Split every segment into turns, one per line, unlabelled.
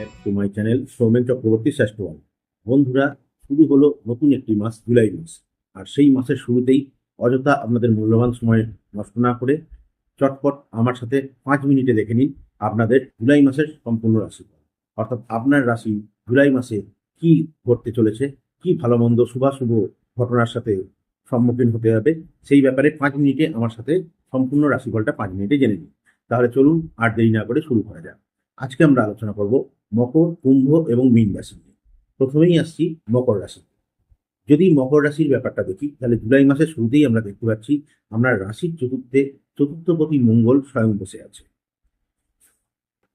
Back to my channel Soumen Chakraborty শ্রেষ্ঠ one. বন্ধুরা, শুরু হলো নতুন একটি মাস, জুলাই মাস। আর সেই মাসের শুরুতেই অযথা আপনাদের মূল্যবান সময় নষ্ট না করে চটপট আমার সাথে পাঁচ মিনিটে দেখে নিন আপনাদের জুলাই মাসের সম্পূর্ণ রাশি অর্থাৎ আপনার রাশি জুলাই মাসে কি ঘটতে চলেছে, কি ভালো মন্দ শুভাশুভ ঘটনার সাথে সম্মুখীন হতে হবে, সেই ব্যাপারে পাঁচ মিনিটে আমার সাথে সম্পূর্ণ রাশিফলটা পাঁচ মিনিটে জেনে নিন। তাহলে চলুন আর দেরি না করে শুরু করা যাক। আজকে আমরা আলোচনা করব মকর, কুম্ভ এবং মীন রাশি নিয়ে। প্রথমেই আসছি মকর রাশি যদি মকর রাশির ব্যাপারটা দেখি, তাহলে জুলাই মাসের শুরুতেই আমরা দেখতে পাচ্ছি, আমরা রাশির চতুর্থে, চতুর্থপতি মঙ্গল স্বয়ং বসে আছে।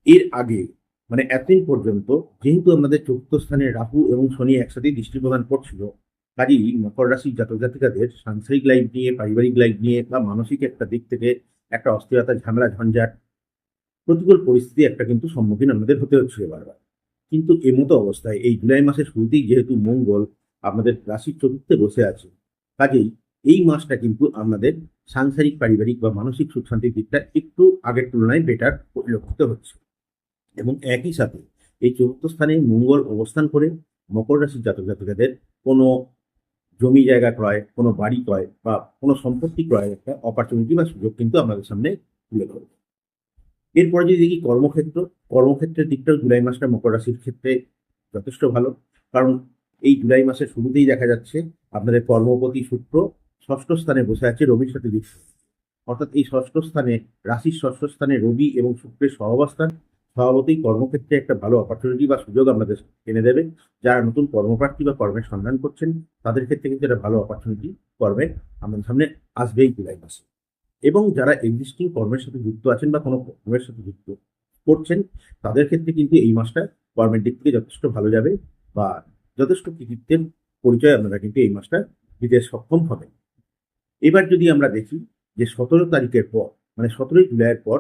এর আগে মানে এতদিন পর্যন্ত, যেহেতু আমাদের চতুর্থ স্থানে রাহু এবং শনি একসাথেই দৃষ্টি প্রদান করছিল, কাজেই মকর রাশির জাতক জাতিকাদের সাংসারিক লাইফ নিয়ে, পারিবারিক লাইফ নিয়ে বা মানসিক একটা দিক থেকে একটা অস্থিরতা, ঝামেলা, ঝঞ্ঝাট প্রতিকূল পরিস্থিতি একটা কিন্তু সম্মুখীন আমাদের হতে হচ্ছে বারবার। কিন্তু এমতো অবস্থায় এই জুলাই মাসের শুরুতেই যেহেতু মঙ্গল আপনাদের রাশির চতুর্থে বসে আছে, কাজেই এই মাসটা কিন্তু আপনাদের সাংসারিক, পারিবারিক বা মানসিক সুখ শান্তির দিকটা একটু আগের তুলনায় বেটার পরিলক্ষিত হচ্ছে। এবং একই সাথে এই চতুর্থ স্থানে মঙ্গল অবস্থান করে মকর রাশির জাতক জাতিকাদের কোনো জমি জায়গা ক্রয়, কোনো বাড়ি ক্রয় বা কোনো সম্পত্তি ক্রয়ের একটা অপরচুনিটি বা সুযোগ কিন্তু আমাদের সামনে তুলে ধরবে। এরপরে যদি দেখি কর্মক্ষেত্র, কর্মক্ষেত্রের দিকটাও জুলাই মাসটা মকর রাশির ক্ষেত্রে যথেষ্ট ভালো। কারণ এই জুলাই মাসের শুরুতেই দেখা যাচ্ছে আপনাদের কর্মপতি শুক্র ষষ্ঠ স্থানে বসে আছে রবির সাথে যুক্ত। অর্থাৎ এই ষষ্ঠ স্থানে, রাশির ষষ্ঠ স্থানে রবি এবং শুক্রের সহাবস্থান স্বভাবতই কর্মক্ষেত্রে একটা ভালো অপরচুনিটি বা সুযোগ আপনাদের এনে দেবে। যারা নতুন কর্মপ্রার্থী বা কর্মের সন্ধান করছেন, তাদের ক্ষেত্রে কিন্তু একটা ভালো অপরচুনিটি কর্মের আমাদের সামনে আসবেই জুলাই মাসে। এবং যারা এক্সিস্টিং কর্মের সাথে যুক্ত আছেন বা কোনো কর্মের সাথে যুক্ত করছেন, তাদের ক্ষেত্রে কিন্তু এই মাসটা কর্মের দিক থেকে যথেষ্ট ভালো যাবে বা যথেষ্ট কৃতিত্বের পরিচয় আপনারা কিন্তু এই মাসটা দিতে সক্ষম হবেন। এবার যদি আমরা দেখি যে সতেরো তারিখের পর মানে সতেরোই জুলাইয়ের পর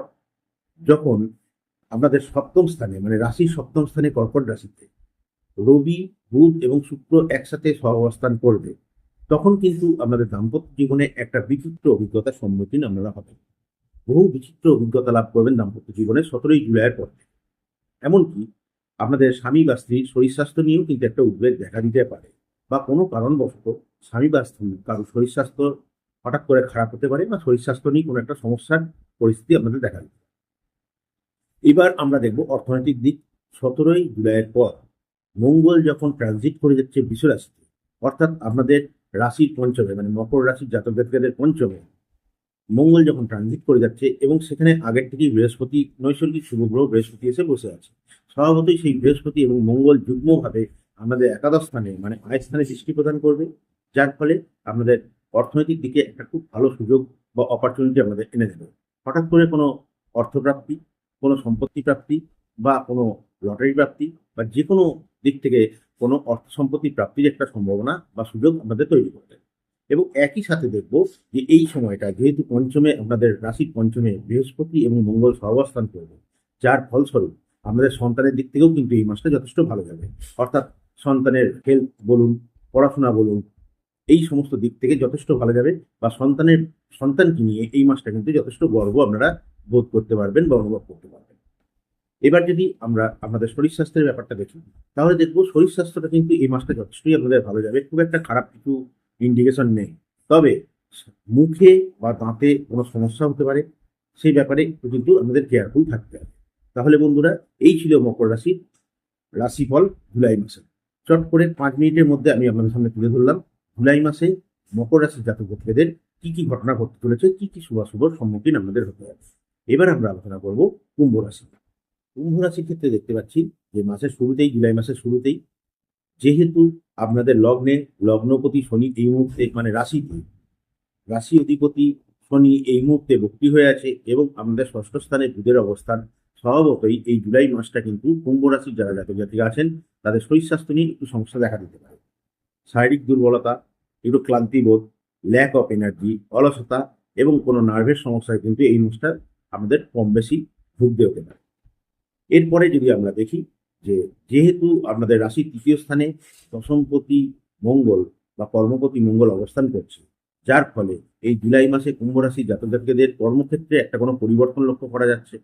যখন আপনাদের সপ্তম স্থানে মানে রাশির সপ্তম স্থানে কর্কট রাশিতে রবি, বুধ এবং শুক্র একসাথে সহ অবস্থান করবে তখন কিন্তু আপনাদের দাম্পত্য জীবনে একটা বিচিত্র অভিজ্ঞতার সম্মুখীন আপনারা হবেন। বহু বিচিত্র অভিজ্ঞতা লাভ করবেন দাম্পত্য জীবনে সতেরোই জুলাইয়ের পর। এমনকি আপনাদের স্বামী বা স্ত্রীর শরীর স্বাস্থ্য নিয়েও কিন্তু একটা উদ্বেগ দেখা দিতে পারে বা কোনো কারণবশত স্বামী বা স্ত্রী কারও শরীর স্বাস্থ্য হঠাৎ করে খারাপ হতে পারে বা শরীর স্বাস্থ্য নিয়ে কোনো একটা সমস্যার পরিস্থিতি আপনাদের দেখা দিতে এবার আমরা দেখব অর্থনৈতিক দিক। সতেরোই জুলাইয়ের পর মঙ্গল যখন ট্রানজিট করে যাচ্ছে বিশ্ব রাশিতে অর্থাৎ আপনাদের রাশির পঞ্চমে মানে মকর রাশির জাতক জাতিকাদের পঞ্চমে, মঙ্গল যখন ট্রানজিট করে যাচ্ছে এবং সেখানে আগের থেকেই বৃহস্পতি, নৈসর্গিক শুভগ্রহ বৃহস্পতি এসে বসে আছে। স্বভাবতই সেই বৃহস্পতি এবং মঙ্গল যুগ্মভাবে আমাদের একাদশ স্থানে মানে আয় স্থানে দৃষ্টি প্রদান করবে, যার ফলে আপনাদের অর্থনৈতিক দিকে একটা খুব ভালো সুযোগ বা অপরচুনিটি আমাদের এনে দেবে। হঠাৎ করে কোনো অর্থপ্রাপ্তি, কোনো সম্পত্তি প্রাপ্তি বা কোনো লটারি প্রাপ্তি বা যে কোনো দিক থেকে কোনো অর্থ সম্পত্তি প্রাপ্তির একটা সম্ভাবনা বা সুযোগ আমাদের তৈরি করতে এবং একই সাথে দেখব যে এই সময়টা যেহেতু পঞ্চমে আপনাদের রাশির পঞ্চমে বৃহস্পতি এবং মঙ্গল সহাবস্থান করবে, যার ফলস্বরূপ আমাদের সন্তানের দিক থেকেও কিন্তু এই মাসটা যথেষ্ট ভালো যাবে। অর্থাৎ সন্তানের হেলথ বলুন, পড়াশোনা বলুন, এই সমস্ত দিক থেকে যথেষ্ট ভালো যাবে বা সন্তানের, সন্তানকে নিয়ে এই মাসটা কিন্তু যথেষ্ট গর্ব আপনারা বোধ করতে পারবেন বা অনুভব করতে পারবেন। এবার যদি আমরা আমাদের শরীর স্বাস্থ্যের ব্যাপারটা দেখি, তাহলে দেখব শরীর স্বাস্থ্যটা কিন্তু এই মাসটা যথেষ্টই আপনাদের ভালো যাবে। খুব একটা খারাপ কিছু ইন্ডিকেশন নেই। তবে মুখে বা দাঁতে কোনো সমস্যা হতে পারে, সেই ব্যাপারে কিন্তু আমাদের কেয়ারফুল থাকতে হবে। তাহলে বন্ধুরা, এই ছিল মকর রাশির রাশিফল জুলাই মাসে। চট করে পাঁচ মিনিটের মধ্যে আমি আপনাদের সামনে তুলে ধরলাম, জুলাই মাসে মকর রাশির জাতক জাতিকাদের কি কি ঘটনা ঘটতে চলেছে, কি কি শুভাশুভর সম্মুখীন আপনাদের হতে হবে। এবার আমরা আলোচনা করব কুম্ভ রাশি কুম্ভ রাশির ক্ষেত্রে দেখতে পাচ্ছি যে মাসের শুরুতেই, জুলাই মাসের শুরুতেই যেহেতু আপনাদের লগ্নে লগ্নপতি শনি এই মুহূর্তে মানে রাশিতে, রাশি অধিপতি শনি এই মুহূর্তে ভক্তি হয়ে আছে এবং আমাদের ষষ্ঠ স্থানে বুধের অবস্থান স্বভাবতই এই জুলাই মাসটা কিন্তু কুম্ভ রাশির যারা জাতক জাতিকা আছেন, তাদের শরীর স্বাস্থ্য নিয়ে একটু সমস্যা দেখা দিতে পারে। শারীরিক দুর্বলতা, একটু ক্লান্তিবোধ ল্যাক অফ এনার্জি অলসতা এবং কোনো নার্ভের সমস্যায় কিন্তু এই মাসটা আমাদের কম বেশি ভুগতে হতে পারে। এরপরে যদি আমরা দেখি যে যেহেতু আপনাদের রাশির তৃতীয় স্থানে দশমপতি মঙ্গল বা কর্মপতি মঙ্গল অবস্থান করছে, যার ফলে এই জুলাই মাসে কুম্ভ রাশির জাতক জাতিকাদের কর্মক্ষেত্রে একটা কোনো পরিবর্তন লক্ষ্য করা যাচ্ছে?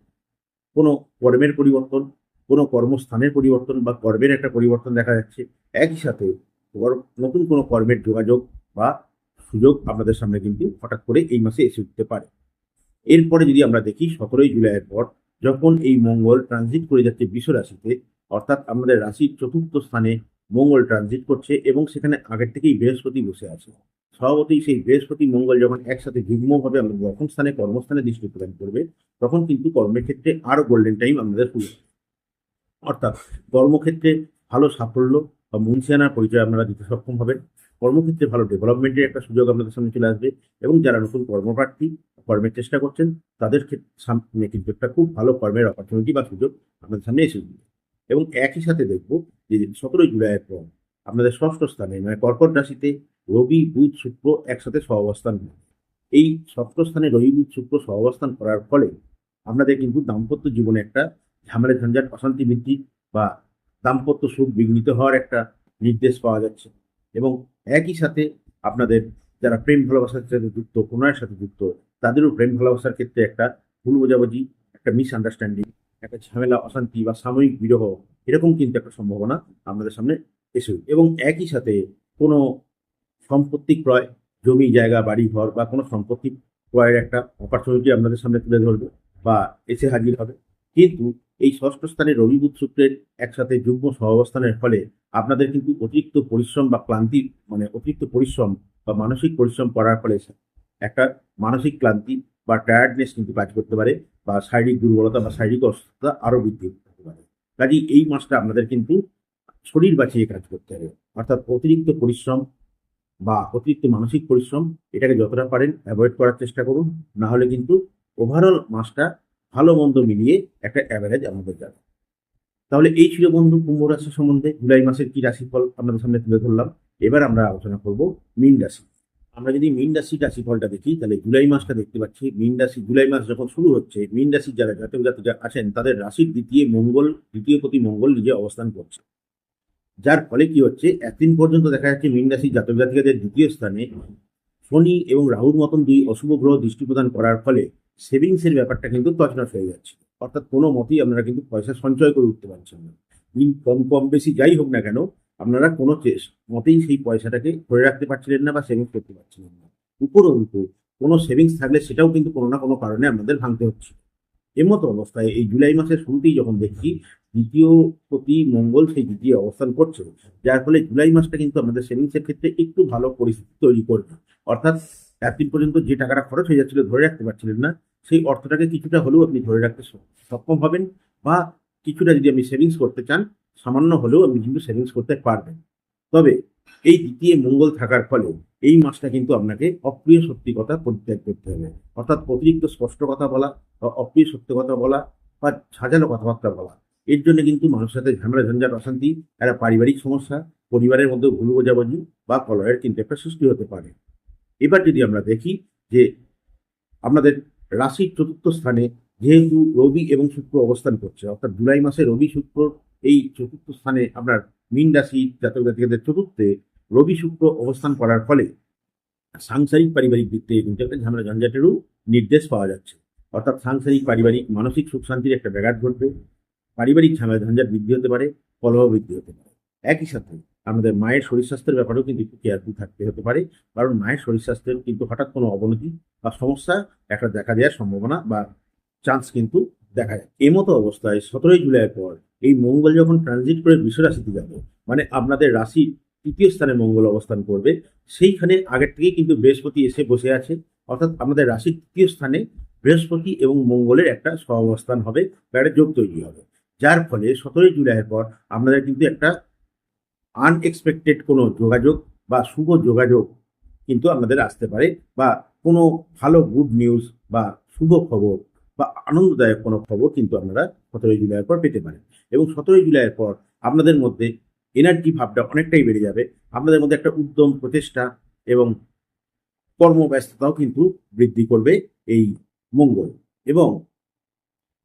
কোনো কর্মের পরিবর্তন, কোনো কর্মস্থানের পরিবর্তন বা কর্মের একটা পরিবর্তন দেখা যাচ্ছে? একই সাথে নতুন কোনো কর্মের যোগাযোগ বা সুযোগ আপনাদের সামনে কিন্তু হঠাৎ করে এই মাসে এসে উঠতে পারে। এরপরে যদি আমরা দেখি সতেরোই জুলাইয়ের পর যখন এই মঙ্গল ট্রানজিট করে যাচ্ছে বিশ্ব রাশিতে, অর্থাৎ আমাদের রাশির চতুর্থ স্থানে মঙ্গল ট্রানজিট করছে এবং সেখানে আগের থেকেই বৃহস্পতি বসে আছে। স্বভাবতই সেই বৃহস্পতি মঙ্গল যখন একসাথে যুগ্মভাবে আমাদের দশম স্থানে কর্মস্থানে দৃষ্টি প্রদান করবে, তখন কিন্তু কর্মের ক্ষেত্রে আরও গোল্ডেন টাইম আমাদের শুরু অর্থাৎ কর্মক্ষেত্রে ভালো সাফল্য বা মুন্সিয়ানার পরিচয় আপনারা দিতে সক্ষম হবেন। কর্মক্ষেত্রে ভালো ডেভেলপমেন্টের একটা সুযোগ আপনাদের সামনে চলে আসবে এবং যারা নতুন কর্মপ্রার্থী কর্মের চেষ্টা করছেন, তাদের সামনে কিন্তু একটা খুব ভালো কর্মের অপরচুনিটি বা সুযোগ আপনাদের সামনে এসে এবং একই সাথে দেখব যে সতেরোই জুলাইয়ের পর আপনাদের ষষ্ঠ স্থানে মানে কর্কট রাশিতে রবি, বুধ, শুক্র একসাথে সহাবস্থান করবে এই ষষ্ঠ স্থানে রবি, বুধ, শুক্র সহাবস্থান করার ফলে আপনাদের কিন্তু দাম্পত্য জীবনে একটা ঝামেলা, ঝঞ্ঝাট, অশান্তি বৃদ্ধি বা দাম্পত্য সুখ বিঘ্নিত হওয়ার একটা নির্দেশ পাওয়া যাচ্ছে। এবং একই সাথে আপনাদের যারা প্রেম ভালোবাসার সাথে যুক্ত, প্রণয়ের সাথে যুক্ত তাদেরও প্রেম ভালোবাসার ক্ষেত্রে একটা ভুল বোঝাবুঝি একটা মিসআন্ডারস্ট্যান্ডিং একটা ঝামেলা, অশান্তি বা সাময়িক বিরহ, এরকম কিন্তু একটা সম্ভাবনা আপনাদের সামনে এসে এবং একই সাথে কোনো সম্পত্তি ক্রয়, জমি, জায়গা, বাড়ি, ঘর বা কোনো সম্পত্তি ক্রয়ের একটা অপরচুনিটি আপনাদের সামনে তুলে ধরবে বা এসে হাজির হবে। কিন্তু এই ষষ্ঠ স্থানে রবি বুধ শুক্রের একসাথে যুগ্ম সহাবস্থানের ফলে আপনাদের কিন্তু অতিরিক্ত পরিশ্রম বা ক্লান্তি মানে অতিরিক্ত পরিশ্রম বা মানসিক পরিশ্রম করার ফলে একটা মানসিক ক্লান্তি বা টায়ার্ডনেস কিন্তু কাজ করতে পারে বা শারীরিক দুর্বলতা বা শারীরিক অসুস্থতা আরও বৃদ্ধি করতে পারে। কাজেই এই মাসটা আপনাদের কিন্তু শরীর বাঁচিয়ে কাজ করতে হবে। অর্থাৎ অতিরিক্ত পরিশ্রম বা অতিরিক্ত মানসিক পরিশ্রম এটাকে যতটা পারেন অ্যাভয়েড করার চেষ্টা করুন। না হলে কিন্তু ওভারঅল মাসটা ভালো মন্দ মিলিয়ে একটা অ্যাভারেজ আমাদের যাবে। তাহলে এই ছিল বন্ধু কুম্ভ রাশি সম্বন্ধে। জুলাই মাসের কি রাশিফল আপনাদের সামনে তুলে ধরলাম। এবার আমরা আলোচনা করব মীন রাশি। আমরা যদি মীন রাশির রাশিফলটা দেখি, তাহলে জুলাই মাসটা দেখতে পাচ্ছি। মীন রাশি জুলাই মাস যখন শুরু হচ্ছে, মীন রাশির যারা জাতক জাতিকা আছেন, তাদের রাশির দ্বিতীয় মঙ্গল, দ্বিতীয় প্রতি মঙ্গল নিজে অবস্থান করছে। যার ফলে কি হচ্ছে, একদিন পর্যন্ত দেখা যাচ্ছে মীন রাশির জাতক জাতিকাদের দ্বিতীয় স্থানে। শনি এবং রাহুর মতন দুই অশুভ গ্রহ দৃষ্টি প্রদান করার ফলে সেভিংসের ব্যাপারটা কিন্তু তছনছ হয়ে যাচ্ছে। অর্থাৎ কোনো মতেই আপনারা কিন্তু পয়সা সঞ্চয় করে উঠতে পারছেন না। কম কম বেশি যাই হোক না কেন আপনারা কোনো মতেই সেই পয়সাটাকে ধরে রাখতে পারছিলেন না বা সেভিংস করতে পারছিলেন না। উপরন্তু, কোনো সেভিংস থাকলে সেটাও কিন্তু কোনো না কোনো কারণে আপনাদের ভাঙতে হচ্ছে এমতো অবস্থায় এই জুলাই মাসের শুরুতেই যখন দেখছি, দ্বিতীয় প্রতি মঙ্গল সেই দ্বিতীয় অবস্থান করছে, যার ফলে জুলাই মাসটা কিন্তু আমাদের সেভিংসের ক্ষেত্রে একটু ভালো পরিস্থিতি তৈরি করবে। অর্থাৎ একদিন পর্যন্ত যে টাকাটা খরচ হয়ে যাচ্ছিল ধরে রাখতে পারছিলেন না, সেই অর্থটাকে কিছুটা হলেও আপনি ধরে রাখতে সক্ষম হবেন বা কিছুটা যদি আপনি সেভিংস করতে চান সামান্য হলেও আপনি কিন্তু সেভিংস করতে পারবেন। তবে এই দ্বিতীয় মঙ্গল থাকার ফলে এই মাসটা কিন্তু আপনাকে অপ্রিয় সত্যি কথা পরিত্যাগ করতে হবে। অর্থাৎ অতিরিক্ত স্পষ্ট কথা বলা বা অপ্রিয় সত্য কথা বলা বা সাজানো কথাবার্তা বলা, এর জন্য কিন্তু মানুষের সাথে ঝামেলা, ঝঞ্ঝাট, অশান্তি, একটা পারিবারিক সমস্যা, পরিবারের মধ্যে ভুল বোঝাবুঝি বা কলয়ের কিন্তু একটা সৃষ্টি হতে পারে। এবার যদি আমরা দেখি যে আপনাদের রাশির চতুর্থ স্থানে যেহেতু রবি এবং শুক্র অবস্থান করছে, অর্থাৎ জুলাই মাসে রবি, শুক্র এই চতুর্থ স্থানে আপনার মীন রাশি জাতক জাতিকাদের চতুর্থে রবি শুক্র অবস্থান করার ফলে সাংসারিক পারিবারিক দিক থেকে কিন্তু একটা ঝামেলা ঝঞ্ঝাটেরও নির্দেশ পাওয়া যাচ্ছে। অর্থাৎ সাংসারিক, পারিবারিক, মানসিক সুখ শান্তির একটা ব্যাঘাত ঘটবে। পারিবারিক ঝামেলা ঝঞ্ঝাট বৃদ্ধি হতে পারে কলহ বৃদ্ধি হতে পারে। একই সাথে আমাদের মায়ের শরীর স্বাস্থ্যের ব্যাপারেও কিন্তু একটু কেয়ারফুল থাকতে হতে পারে, কারণ মায়ের শরীর স্বাস্থ্যের কিন্তু হঠাৎ কোনো অবনতি বা সমস্যা একটা দেখা দেওয়ার সম্ভাবনা বা চান্স কিন্তু দেখা যায়। মতো অবস্থায় সতেরোই জুলাইয়ের পর এই মঙ্গল যখন ট্রানজিট করে রাশিতে যাবে মানে আপনাদের রাশি তৃতীয় স্থানে মঙ্গল অবস্থান করবে, সেইখানে আগের থেকেই কিন্তু বৃহস্পতি এসে বসে আছে। অর্থাৎ আমাদের রাশির তৃতীয় স্থানে বৃহস্পতি এবং মঙ্গলের একটা সহ অবস্থান হবে, বা একটা যোগ তৈরি হবে। যার ফলে সতেরোই জুলাইয়ের পর আপনাদের কিন্তু একটা আনএক্সপেক্টেড কোনো যোগাযোগ বা শুভ যোগাযোগ কিন্তু আপনাদের আসতে পারে, বা কোনো ভালো গুড নিউজ বা শুভ খবর বা আনন্দদায়ক কোনো খবর কিন্তু আপনারা সতেরোই জুলাইয়ের পর পেতে পারেন। এবং সতেরোই জুলাইয়ের পর আপনাদের মধ্যে এনার্জি ভাবটা অনেকটাই বেড়ে যাবে। আপনাদের মধ্যে একটা উদ্যম প্রচেষ্টা এবং কর্মব্যস্ততাও কিন্তু বৃদ্ধি করবে এই মঙ্গল। এবং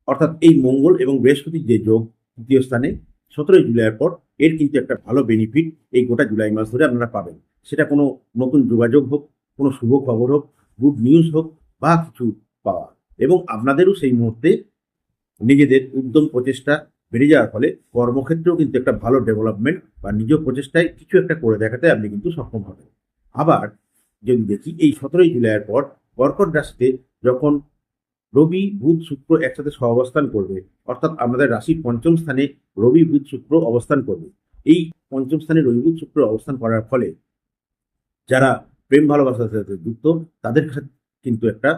অর্থাৎ এই মঙ্গল এবং বৃহস্পতির যে যোগ তৃতীয় স্থানে সতেরোই জুলাইয়ের পর এর কিন্তু একটা ভালো বেনিফিট এই গোটা জুলাই মাস ধরে আপনারা পাবেন। সেটা কোনো নতুন যোগাযোগ হোক, কোনো শুভ খবর হোক গুড নিউজ হোক, বা কিছু পাওয়া এবং আপনাদেরও সেই মুহূর্তে নিজেদের উদ্যম প্রচেষ্টা বেড়ে যাওয়ার ফলে কর্মক্ষেত্রেও কিন্তু একটা ভালো ডেভেলপমেন্ট বা নিজ প্রচেষ্টায় কিছু একটা করে দেখাতে আপনি কিন্তু সক্ষম হবেন। আবার যদি দেখি, এই সতেরোই জুলাইয়ের পর কর্কট রাশিতে যখন রবি, বুধ, শুক্র একসাথে সহ অবস্থান করবে, অর্থাৎ আমাদের রাশির পঞ্চম স্থানে রবি, বুধ, শুক্র অবস্থান করবে। এই পঞ্চম স্থানে রবি, বুধ, শুক্র অবস্থান করার ফলে যারা প্রেম ভালোবাসার সাথে যুক্ত, তাদের কিন্তু একটা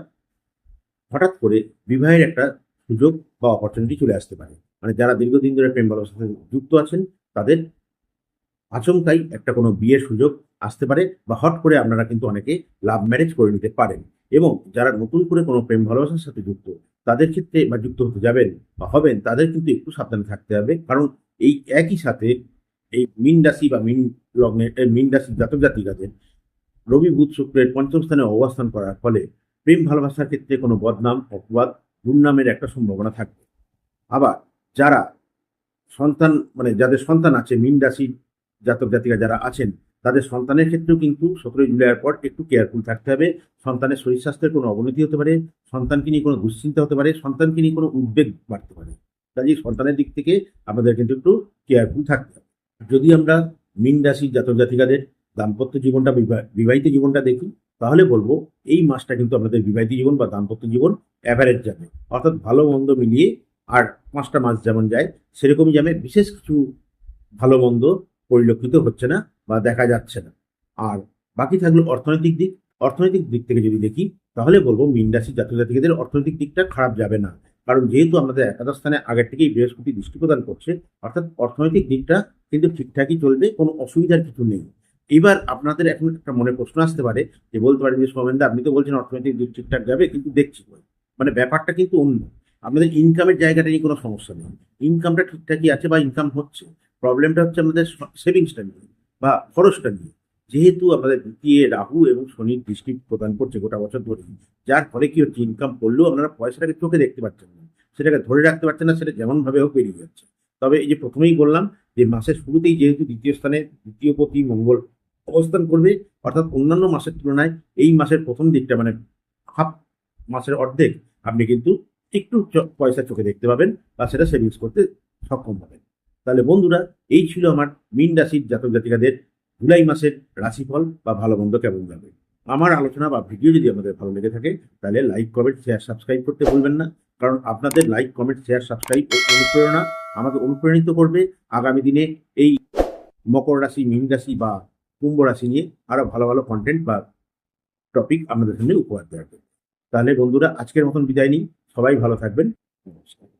হঠাৎ করে বিবাহের একটা সুযোগ বা অপরচুনিটি চলে আসতে পারে। মানে যারা দীর্ঘদিন ধরে প্রেম ভালোবাসার সাথে যুক্ত আছেন, তাদের আচমকাই একটা কোনো বিয়ের সুযোগ আসতে পারে বা হট করে আপনারা কিন্তু অনেকে লাভ ম্যারেজ করে নিতে পারেন। এবং যারা নতুন করে কোনো প্রেম ভালোবাসার সাথে যুক্ত, তাদের ক্ষেত্রে বা যুক্ত হতে যাবেন বা হবেন, তাদের কিন্তু একটু সাবধানে থাকতে হবে। কারণ এই একই সাথে এই মিন রাশি বা মিন লগ্নের এই মিন রাশির জাতক জাতিকাদের রবি, বুধ, শুক্রের পঞ্চম স্থানে অবস্থান করার ফলে প্রেম ভালোবাসার ক্ষেত্রে কোনো বদনাম, অপবাদ, দুর্নামের একটা সম্ভাবনা থাকবে। আবার যারা সন্তান মানে যাদের সন্তান আছে, মিন রাশির জাতক জাতিকা যারা আছেন, তাদের সন্তানের ক্ষেত্রেও কিন্তু সতেরোই জুলাইয়ের পর একটু কেয়ারফুল থাকতে হবে। সন্তানের শরীর স্বাস্থ্যের কোনো অবনতি হতে পারে, সন্তানকে নিয়ে কোনো দুশ্চিন্তা হতে পারে, সন্তানকে নিয়ে কোনো উদ্বেগ বাড়তে পারে। কাজেই সন্তানের দিক থেকে আমাদের কিন্তু একটু কেয়ারফুল থাকতে হবে। যদি আমরা মিন রাশির জাতক জাতিকাদের দাম্পত্য জীবনটা বিবাহ- বিবাহিত জীবনটা দেখি তাহলে বলব এই মাসটা কিন্তু আমাদের বিবাহিত জীবন বা দাম্পত্য জীবন অ্যাভারেজ যাবে। অর্থাৎ ভালো মন্দ মিলিয়ে আর পাঁচটা মাস যেমন যায়, সেরকমই যাবে বিশেষ কিছু ভালো মন্দ পরিলক্ষিত হচ্ছে না বা দেখা যাচ্ছে না। আর বাকি থাকল অর্থনৈতিক দিক। অর্থনৈতিক দিক থেকে যদি দেখি, তাহলে বলব মিন রাশি জাতিকাদের অর্থনৈতিক দিকটা খারাপ যাবে না। কারণ যেহেতু আমাদের একাদশ স্থানে আগের থেকেই বৃহস্পতি দৃষ্টি প্রদান করছে, অর্থাৎ অর্থনৈতিক দিকটা কিন্তু ঠিকঠাকই চলবে, কোনো অসুবিধার কিছু নেই। এবার আপনাদের এখন একটা মনে প্রশ্ন আসতে পারে যে বলতে পারেন যে সোমেনদা আপনি তো বলছেন অর্থনৈতিক দিক ঠিকঠাক যাবে, কিন্তু দেখছি। মানে ব্যাপারটা কিন্তু অন্য। আপনাদের ইনকামের জায়গাটা নিয়ে কোনো সমস্যা নেই। ইনকামটা ঠিকঠাকই আছে বা ইনকাম হচ্ছে। প্রবলেমটা হচ্ছে আমাদের সেভিংসটা নিয়ে বা খরচটা নিয়ে। যেহেতু আমাদের দ্বিতীয় রাহু এবং শনির দৃষ্টি প্রদান করছে গোটা বছর ধরে, যার ফলে কি হচ্ছে ইনকাম করলেও আপনারা পয়সাটাকে চোখে দেখতে পাচ্ছেন না। সেটাকে ধরে রাখতে পারছেন না, সেটা যেমনভাবে হোক বেরিয়ে যাচ্ছে। তবে এই যে প্রথমেই বললাম যে মাসের শুরুতেই যেহেতু দ্বিতীয় স্থানে দ্বিতীয় প্রতি মঙ্গল অবস্থান করবে, অর্থাৎ অন্যান্য মাসের তুলনায় এই মাসের প্রথম দিকটা মানে হাফ মাসের অর্ধেক, আপনি কিন্তু একটু পয়সা চোখে দেখতে পাবেন বা সেটা সেভিংস করতে সক্ষম হবেন। তাহলে বন্ধুরা, এই ছিল আমার মিন রাশির জাতক জাতিকাদের জুলাই মাসের রাশিফল বা ভালো মন্দ কেমন যাবে। আমার আলোচনা বা ভিডিও যদি আপনাদের ভালো লেগে থাকে, তাহলে লাইক কমেন্ট শেয়ার সাবস্ক্রাইব করতে ভুলবেন না। কারণ আপনাদের লাইক কমেন্ট শেয়ার সাবস্ক্রাইব অনুপ্রেরণা আমাকে অনুপ্রাণিত করবে। আগামী দিনে এই মকর রাশি, মীন রাশি বা কুম্ভ রাশি নিয়ে আরও ভালো ভালো কন্টেন্ট বা টপিক আপনাদের সামনে উপহার দেওয়ার। তাহলে বন্ধুরা, আজকের মতন বিদায় নিই। সবাই ভালো থাকবেন। নমস্কার।